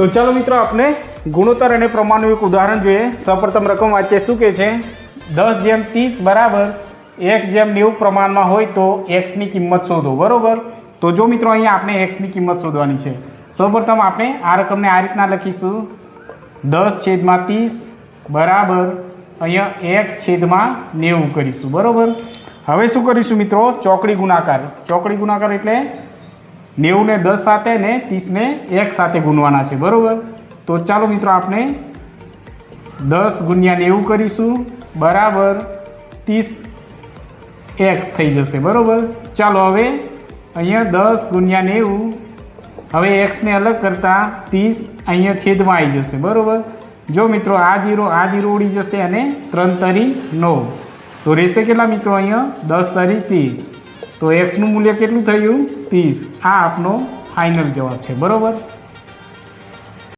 તો ચાલો મિત્રો આપણે ગુણોત્તર અને પ્રમાણનું એક ઉદાહરણ જોઈએ. સૌપ્રથમ રકમ વાંચીએ શું કે છે? દસ જેમ ત્રીસ બરાબર, એક જેમ નેવું પ્રમાણમાં હોય તો એક્સની કિંમત શોધો, બરાબર? તો જો મિત્રો અહીંયા આપણે એક્સની કિંમત શોધવાની છે. સૌપ્રથમ આપણે આ રકમને આ રીતના લખીશું. દસ છેદમાં ત્રીસ બરાબર, અહીંયા એક છેદમાં નેવું કરીશું, બરાબર? હવે શું કરીશું મિત્રો? ચોકડી ગુણાકાર. ચોકડી ગુણાકાર એટલે નેવુંને દસ સાથે ને ત્રીસને એક સાથે ગુણવાના છે, બરાબર? તો ચાલો મિત્રો આપણે દસ ગુણ્યા નેવું કરીશું, બરાબર? ત્રીસ એક્સ થઈ જશે, બરાબર? ચાલો હવે અહીંયા દસ ગુણ્યા નેવું, હવે એક્સને અલગ કરતાં ત્રીસ અહીંયા છેદમાં આવી જશે, બરાબર? જો મિત્રો આ જીરો આ જીરો ઉડી જશે અને ત્રણ તરી નવ. તો રહેશે કેટલા મિત્રો અહીંયા? દસ તરી ત્રીસ. તો એક્સનું મૂલ્ય કેટલું થયું? ત્રીસ. આ આપનો ફાઇનલ જવાબ છે. બરોબર?